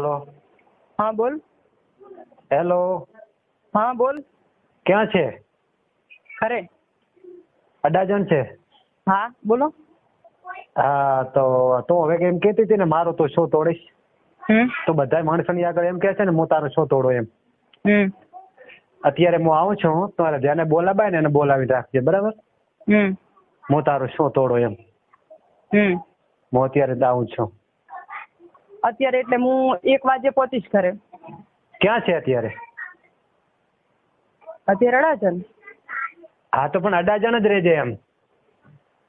Hello હા બોલ. Hello. હા બોલ. ક્યાં છે? ખરે અડાજણ છે? હા બોલો. હા તો તો હવે એમ કહેતી હતી ને મારો તો શો તોડીશ તો બધા માણસોની આગળ એમ કહે છે ને હું તારો શો તોડો એમ. અત્યારે હું આવું છું તમારે જેને બોલાવાય ને એને બોલાવી રાખજે બરાબર? હું તારો શો તોડો એમ. હું અત્યારે આવું છું. અત્યારે એટલે હું એક વાગે પહોંચીશ ઘરે. ક્યાં છે અત્યારે? અત્યારે અડાજણ. હા તો પણ અડાજણ જ રહેજે એમ.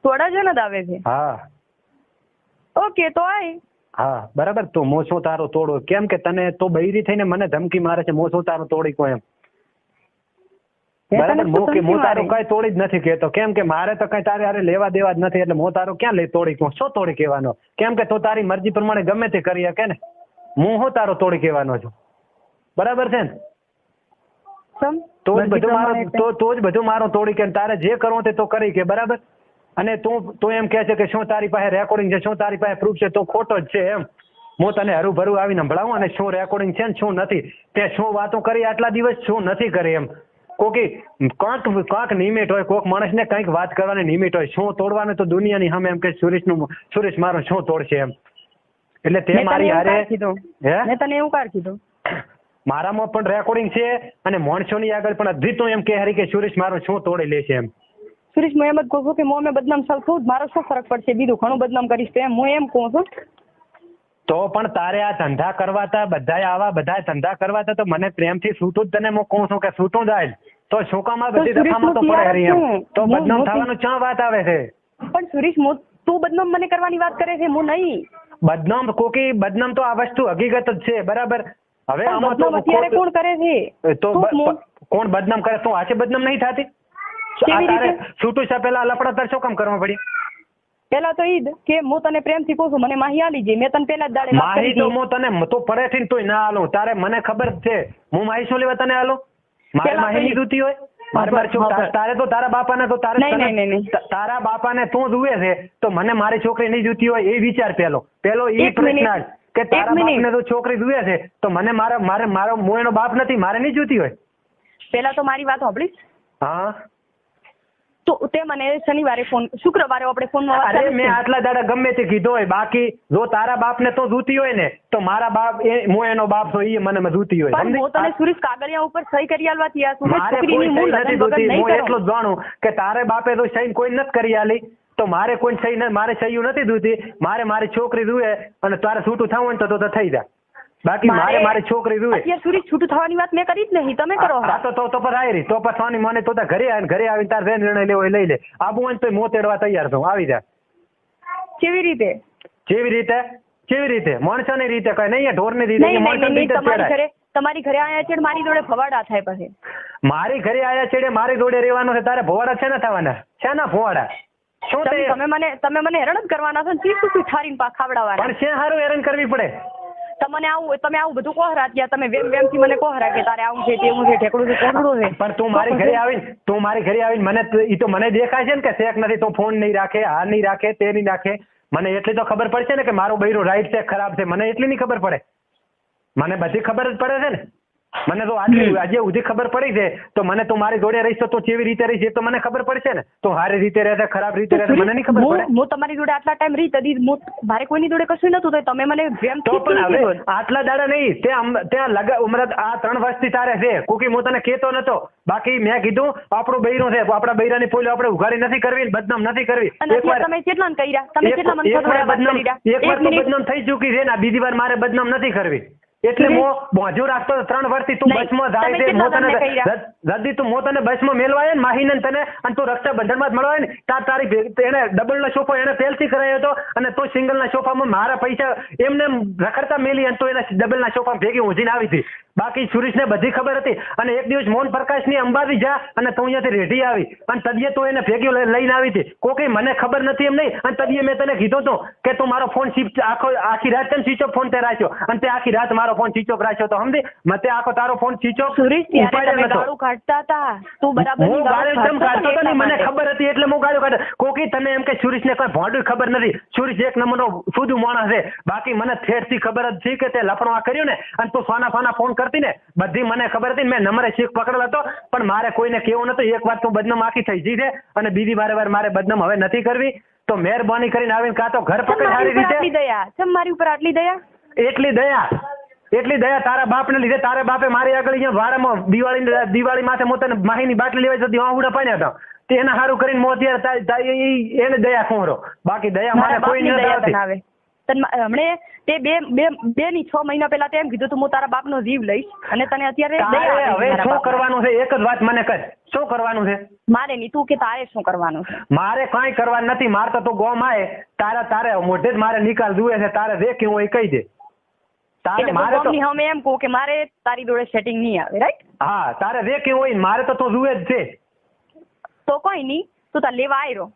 તો અડાજણ જ આવે છે? હા. ઓકે તો આય. હા બરાબર. તો મોસો તારો તોડો. કેમ કે તને તો બૈરી થઈને મને ધમકી મારે છે મોસો તારો તોડી કોઈ એમ. બરાબર હું કે શું હું ધમકી તારું કઈ તોડી જ નથી કેતો કેમ કે મારે તો કઈ તારે હારે લેવા દેવા જ નથી એટલે હું તારું ક્યાં લઈ તોડી કહું? શું તોડી કહેવાનો? કેમ કે તું તારી મરજી પ્રમાણે ગમે તે કરી શકે ને. હું હું તારો તોડી કહેવાનો છું? બરાબર છે ને? તો જ બધું મારો તો તો જ બધું મારો તોડી કે તારે જે કરવું તે તો કરી કે બરાબર? અને તું તું એમ કહે છે કે શું તારી પાસે રેકોર્ડિંગ છે શું તારી પાસે પ્રૂફ છે તો ખોટો જ છે એમ. હું તને હરું ભરું આવીને સંભળાવું અને શું રેકોર્ડિંગ છે ને શું નથી? તે શું વાતો કરી આટલા દિવસ શું નથી કરી એમ? કોકી કોક કોક નિમિટ હોય કોક માણસને કંઈક વાત કરવાની નિમિટ હોય. શું તોડવાનું તો દુનિયાની સામે એમ કે સુરેશનું સુરેશ મારો શું તોડશે એમ. એટલે તે મારી હારે હે? મેં તને એવું કાર કીધું. મારામાં પણ રેકોર્ડિંગ છે અને માણસોની આગળ પણ હજી એમ કે હરી કે સુરેશ મારો શું તોડી લેશે એમ. સુરેશ હું એમ જ કહું છું કે હું મેં બદનામ સર છું મારો શું ફરક પડશે? બીજું ઘણું બદનામ કરીશ તો એમ. હું એમ કહું છું. તો પણ તારે આ ધંધા કરવાતા બધાય આવા બધાય ધંધા કરવાતા તો મને પ્રેમથી છૂટું જ તને હું કહું છું કે છૂટું જાય તો શું કામ આ તો બધી દફામાં તો પડે હરી એમ. તો બદનામ થવાનું ક્યાં વાત આવે છે? પણ સુરેશ તું બદનામ મને કરવાની વાત કરે છે હું નહીં. બદનામ કોકી બદનામ તો આ વસ્તુ હકીકત જ છે બરાબર? હવે આમાં તો અત્યારે કોણ કરે છે? તો કોણ બદનામ કરે? તું આજે બદનામ નહીં થતી? છૂટું છે પેલા લફડા તર શું કામ કરવા પડી પેલા તો ઈ કે હું તને પ્રેમથી કહું છું મને માહી આલી જઈ મેં તને પેલા જ દાડે માહી તો. હું તને તો પડેથી તોય ના આલું. તારે મને ખબર જ છે. હું માહી શું લેવા તને આલું? મારે માહી ની હોય. મારે મારી છોકરી- તારે તો તારા બાપાને તો તારે નહીં, નહીં, નહીં, નહીં. તારા બાપાને તું જુએ છે. તો મને મારી છોકરી નહીં જોતી હોય એ વિચાર પેલો. પેલો એ પ્રશ્ન કે તારા. બાપને તો છોકરી જુએ છે. તો મને મારા મારે મારો એનો બાપ નથી મારે નહીં જોતી હોય. પેલા તો મારી વાત સાંભળીશ. હા. તો તે મને શનિવારે ફોન શુક્રવારે આપણે ફોનમાં અરે મેં આટલા દાડા ગમે તે કીધો હોય બાકી જો તારા બાપને તો જૂતી હોય ને તો મારા બાપ એ હું એનો બાપ છું એ મને જૂતી હોય પણ હું તને સુરેશ કાગળિયા ઉપર સહી કરી આલવા તૈયાર છું કે છોકરીની મૂળ લગન વગર નહીં હું. એટલું જ જાણું કે તારે બાપે તો સહી કોઈ નથી કરી આલી તો મારે કોઈ સહી ન- મારે સહીયું નથી દૂધી મારે મારી છોકરી દુએ અને તારે છૂટું થવું હોય તો તો થઈ જાય. બાકી મારે મારી છોકરી જુએ અત્યાર સુધી છૂટું થવાની વાત મેં કરી જ નહીં. તમે કરો હા. તો તો તો પર આવી તો પર થવાની મને તો ઘરે આવીને ઘરે આવીને તાર જે નિર્ણય લેવો એ લઈ લે. આબુ હોય તો મોં તેડવા તૈયાર છું આવી જા. કેવી રીતે? કેવી રીતે? કેવી રીતે? માણસોની રીતે કઈ નહીં ઢોરની રીતે માણસોની રીતે તમારી ઘરે તમારી ઘરે આયા છે મારી જોડે ભવાડા થાય પછી. મારી ઘરે આયા છેડે મારી જોડે રહેવાનું છે તારે ભવાડા છે ના થવાના? છે ના ભવાડા શું તમે મને તમે મને હેરાન જ કરવાના છો ને શું શું છારીને પા ખાવડાવવાના. પણ છે સારું હેરાન કરવી પડે? તમને આવું તમે આવું બધું કોહરા ત્યાં તમે વેમ વેમથી મને કોહરા કે તારે આવું છે તેવું છે ઠેકડું છે કોકડું છે. પણ તું મારી ઘરે આવીને તું મારી ઘરે આવીને મને ઈ તો મને દેખાય છે ને કે શેક નથી તો ફોન નહીં રાખે આ નહીં રાખે તે નહીં રાખે. મને એટલી તો ખબર પડશે ને કે મારો બૈરો રાઈટ છે ખરાબ છે મને એટલી નહીં ખબર પડે. મને બધી ખબર જ પડે છે ને. મને તો આજે આજે સુધી ખબર પડી છે. તો મને તો મારી જોડે રહીશ તો કેવી રીતે રહીશ એ તો મને ખબર પડશે ને. તો સારી રીતે રહેશે ખરાબ રીતે રહેશે મને નહીં ખબર પડે. હું તમારી જોડે આટલા ટાઈમ રહી તદી મારે કોઈની જોડે કશું નતું તો તમે મને જેમ તો પણ હવે આટલા દાડા નહીં ત્યાં ત્યાં લગા ઉમરત આ ત્રણ વર્ષથી તારે છે. કોકી હું તને કહેતો નતો. બાકી મેં કીધું આપણું બૈરું છે આપણા બૈરાની પોલીઓ આપણે ઉઘાડી નથી કરવી બદનામ નથી કરવી. એકવાર તમે કેટલા કર્યા? તમે એક- કેટલા મને બદનામ એકવાર એક તો બદનામ થઈ ચૂકી છે ને બીજી વાર મારે બદનામ નથી કરવી. એટલે મો હું રાખતો ત્રણ વર્ષથી તું બસમાં જાય છે મો તને? જલ્દી તું મો તને બસમાં મેલવાય ને માહીને તને અને તું રક્ષાબંધનમાં જ મળવાય ને તાર તારી એને ડબલ નો સોફો એને પહેલથી કરાયો હતો અને તું સિંગલ ના સોફામાં મારા પૈસા એમને એમ રખડતા મેલી અને તું એના ડબલ ના સોફામાં ભેગી ઊંઝીને આવી હતી બાકી સુરેશને બધી ખબર હતી અને એક દિવસ મોહન પ્રકાશની અંબાજી જા અને તું અહીંયાથી રેઢી આવી. અને તદીએ તો એને ભેગી લઈને આવી હતી. કોઈ મને ખબર નથી એમ નહીં. અને તદીએ મેં તને કીધો તો કે તું મારો ફોન સ્વિચ આખો આખી રાત તને સ્વિચ ઓફ ફોન તે રાખ્યો? અને તે આખી રાત મારો ફોન સ્વિચ ઓફ રાખ્યો તો સમજી? મતે આખો તારો ફોન સ્વિચ ઓફ સુરેશ ત્યારે. ગાળું કાઢતા હતા. તું બરાબર હું ગાળો જેમ કાઢતો હતો ને મને ખબર હતી એટલે હું ગાળો કાઢ કોકી તને એમ કે સુરેશને કોઈ ભોંડું ખબર નથી. સુરેશ એક નંબરનો ફૂદું માણસ છે. બાકી મને ઠેઠથી ખબર જ છે કે તે લફણો આ કર્યું ને. અને તું સોના ફાના ફોન કરતી ને બધી મને ખબર હતી મેં નંબરે શીખ પકડેલો હતો પણ મારે કોઈને કેવું નતું એક વાર તું બદનામ આખી થઈ ગઈ છે અને બીજી વારે વાર મારે બદનામ હવે નથી કરવી. તો મહેરબાની કરીને આવીને કાં તો ઘર પકડી સારી રીતે. દયા? ચમ મારી ઉપર આટલી દયા? એટલી દયા એટલી દયા તારા બાપને લીધે તારા બાપે મારી આગળ અહીંયા વારામાં દિવાળી દિવાળી માથે હું તને માહીની બાટલી લેવા જતી વાહુડા પાડ્યા હતા. તે એને સારું કરીને મોં અત્યારે એને દયા ખોરો બાકી દયા મારે કોઈ નથી હમણે તે બે બે બે ની છ મહિના પહેલા તે એમ કીધું તું હું તારા બાપનો જીવ લઈશ. અને તને અત્યારે હવે શું કરવાનું છે? એક જ વાત મને કર શું કરવાનું છે? મારે નહીં તું કે તારે શું કરવાનું છે? મારે કાંઈ કરવાનું નથી. મારે તો તું ગોમ આય. તારા તારે મોઢે જ મારે નિકાલ જુએ છે. તારે જે કેવું હોય એ કહી દે. તારે મારે તો એમ કહું કે મારે તારી જોડે સેટિંગ નહીં આવે રાઈટ હા તારે જે કેવું હોય મારે તો તું જુએ જ છે. તો કોઈ નહીં તું તાર લેવા આવ્યો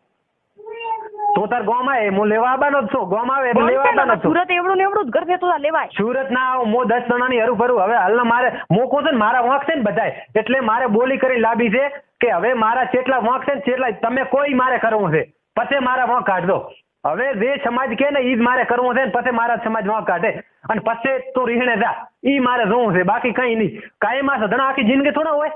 તું તાર ગોમ આવે. હું લેવા આવવાનો જ છું. ગોમ આવે એટલે લેવા આવવાનો છું. સુરત એવડું ને એવડું જ. કરશે તો લેવાય. સુરત ના આવ. મો દસ જણાની હરું ભરું હવે હાલના મારે મોકો છે ને મારા વાંક છે ને બધાય. એટલે મારે બોલી કરી લાબી છે કે હવે મારા જેટલા વાંક છે ને જેટલા તમે કોઈ મારે કરવું છે. પછી મારા વાંક કાઢજો. હવે જે સમાજ કે ને ઈ જ મારે કરવું છે ને પછી મારા સમાજ વાંક કાઢે. અને પછી તું રીહણે જા. ઈ મારે જોવું છે. બાકી કઈ નહીં. કાયમ આ સધણા આખી જિંદગી થોડા હોય.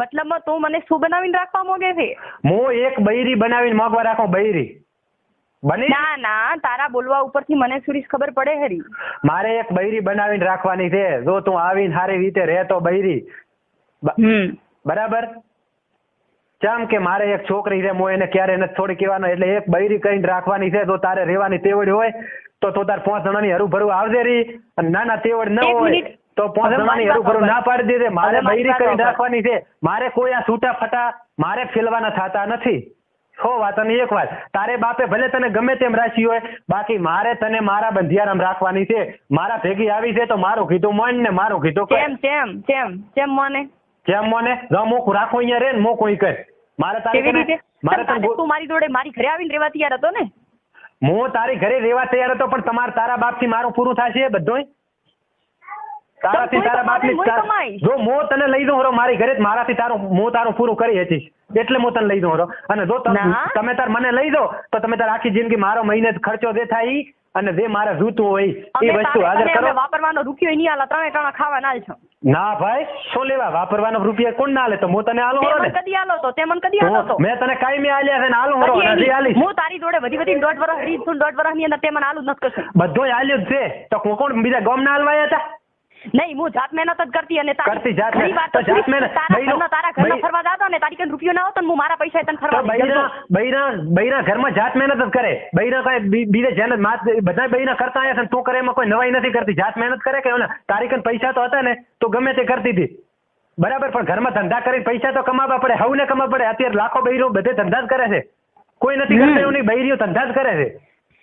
મતલબમાં તું મને શું બનાવીને રાખવા માંગે છે? હું એક બૈરી બનાવીને મોગવા રાખો બૈરી. બની? ના ના તારા બોલવા ઉપરથી મને સુરીશ ખબર પડે હરી. મારે એક બૈરી બનાવીને રાખવાની છે. જો તું આવીને સારી રીતે રહેતો બૈરી. બરાબર? ચમ કે મારે એક છોકરી છે હું એને ક્યારે નથી થોડી કહેવાનો. એટલે એક બૈરી કરીને રાખવાની છે જો તારે રહેવાની તેવડ હોય તો તો તાર પાંચ જણાની હરું ભરું આવજે રી. અને ના ના તેવડ ન હોય. તો પાંચ જણાની હરું ના પાડી દીધે. મારે બૈરી કરી કરીને રાખવાની છે. મારે કોઈ આ છૂટા ફટા મારે ફેલવાના થતા નથી. હો વાત અને એક વાત. તારે બાપે ભલે તને ગમે તેમ રાખી હોય બાકી મારે તને મારા બંધિયારામ રાખવાની છે. મારા ભેગી આવી છે તો મારું કીધું મન ને મારું કીધું કેમ કેમ કેમ કેમ મને? કેમ મને? જો મોકું રાખો અહીંયા રે ને મોકું કર. મારે તારી રીતે? મારે તું મારી જોડે મારી ઘરે આવીને રહેવા તૈયાર હતો ને? હું તારી ઘરે રહેવા તૈયાર હતો પણ તમારે તારા બાપથી મારું પૂરું થશે બધુંય? તારાથી તારા બાપની. જો મો તને લઈ દઉં હરો મારી ઘરે મારાથી તારું મો તારું પૂરું કરી હતી એટલે હું તને લઈ દઉં હરો. અને જો તમ- તમે તાર મને લઈ દો તો તમે તાર આખી જિંદગી મારો મહિને ખર્ચો જે થાય અને જે મારે જોતું હોય એ વસ્તુ હાજર કરો. વાપરવાનો રૂપિયો નહીં આલા ત્રણે ત્રણ ખાવા ના છો. ના ભાઈ શું લેવા? વાપરવાનો રૂપિયા કોણ ના લે તો હું તને આલો હરો ને. કદી આલો તો? તે મને કદી આલો તો મેં તને કાયમી આલ્યા છે ને આલો હરો હજી એની- હું તારી જોડે વધી વધી દોઢ વર્ષ રીત છું દોઢ વર્ષની અંદર તે મને આલું જ નથી બધો બધું આલ્યું જ છે. તો કોણ બીજા ગામ ના આલવાયા હતા નહીં હું જાત મહેનત જ કરતી અને તારી કરતી જાત મહેનત. તો તો જાત મહેનત. તારા તારા ઘરના ફરવા જાતો ને તારી કઈ રૂપિયો ના આવતો ને હું મારા પૈસા તને ફરવા બૈરા બૈરા બૈરા ઘરમાં જાત મહેનત જ કરે. બૈરા કઈ બીજે જેને માત બધા બૈરા કરતા આયા છે તું કરે એમાં કોઈ નવાઈ નથી કરતી. જાત મહેનત કરે કે તારી કન પૈસા તો હતા ને તો ગમે તે કરતી હતી. બરાબર પણ ઘરમાં ધંધા કરીને પૈસા તો કમાવા પડે હવને કમાવા પડે. અત્યારે લાખો બૈરો બધે ધંધા જ કરે છે. કોઈ નથી કરતા એવું નહીં બૈરીઓ ધંધા જ કરે છે.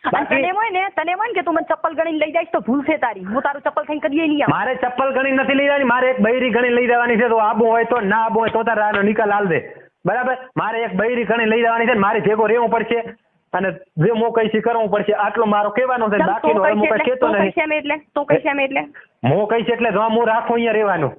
તને હોય ને તને હોય ને કે તું મને ચપ્પલ ગણીને લઈ જઈશ તો ભૂલ છે તારી. હું તારું ચપ્પલ ખાઈને કરીએ નહીં મારે ચપ્પલ ગણી નથી લઈ જવાની મારે એક બૈરી ગણી લઈ જવાની છે. તો આબુ હોય તો ના આબુ હોય તો તારે આનો નિકાલ હાલ દે. બરાબર? મારે એક બૈરી ગણી લઈ જવાની છે મારે ભેગો રહેવું પડશે અને જે હું કહીશ ઈ કરવું પડશે આટલો મારો કહેવાનો છે બાકી હવે હું કઈ કહેતો નહીં એટલે? તો કઈ છે એટલે? હું છે એટલે જો હું રાખો અહીંયા રહેવાનું.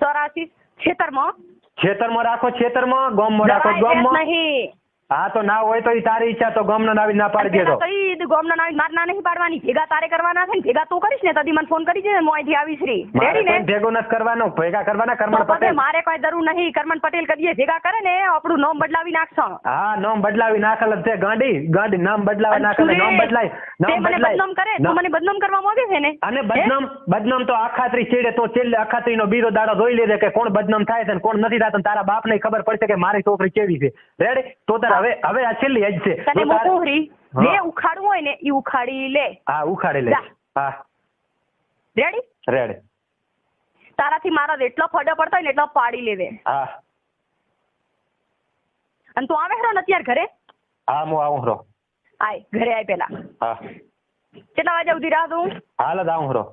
ચોરાસી છેતરમાં? ખેતરમાં રાખો ખેતરમાં ગામમાં રાખો ગામમાં. ભેંસ નહીં. હા તો ના હોય તો એ તારી ઈચ્છા તો ગમનો નાવી ના પાડજે તો કઈ ગમનો નાવી માર ના નહીં પાડવાની. ભેગા તારે કરવાના છે ને ભેગા તું કરીશ ને તદી મને ફોન કરી દે હું અહીંથી આવીશ રી. રેડી ને? ભેગો નથી કરવાનો ભેગા કરવાના કરમણ પટેલ. મારે કોઈ દરું નહીં કરમણ પટેલ કરીએ ભેગા કરે ને આપણું નામ બદલાવી નાખશો. હા નામ બદલાવી નાખલ છે ગાડી. ગાડી નામ બદલાવા નાખલ નામ બદલાય નામ બદલાય. બદનામ કરે તો મને બદનામ કરવા માંગે છે ને? અને? બદનામ બદનામ તો આખાત્રી છેડે તો છેલ્લે અખાત્રીનો બીરો દાડો જોઈ લેજે કે કોણ બદનામ થાય છે ને કોણ નથી થતું તારા બાપ ને ખબર પડશે કે મારી છોકરી કેવી છે. રેડી તો તાર હવે હવે આ છેલ્લી જ છે. તને જો ઉખાડવું હોય ને એ ઉખાડી લે. હા ઉખાડી લે. હા. રેડી રેડી તારાથી મારા જેટલો ફડો પડતો હોય ને એટલો પાડી લેવે. હા. અને તું આવે હરો ને અત્યારે ઘરે? હા હું આવું હરો. આય ઘરે આય પેલા. હા. કેટલા વાગે સુધી રાહ દઉં હાલ જ આવું હરો.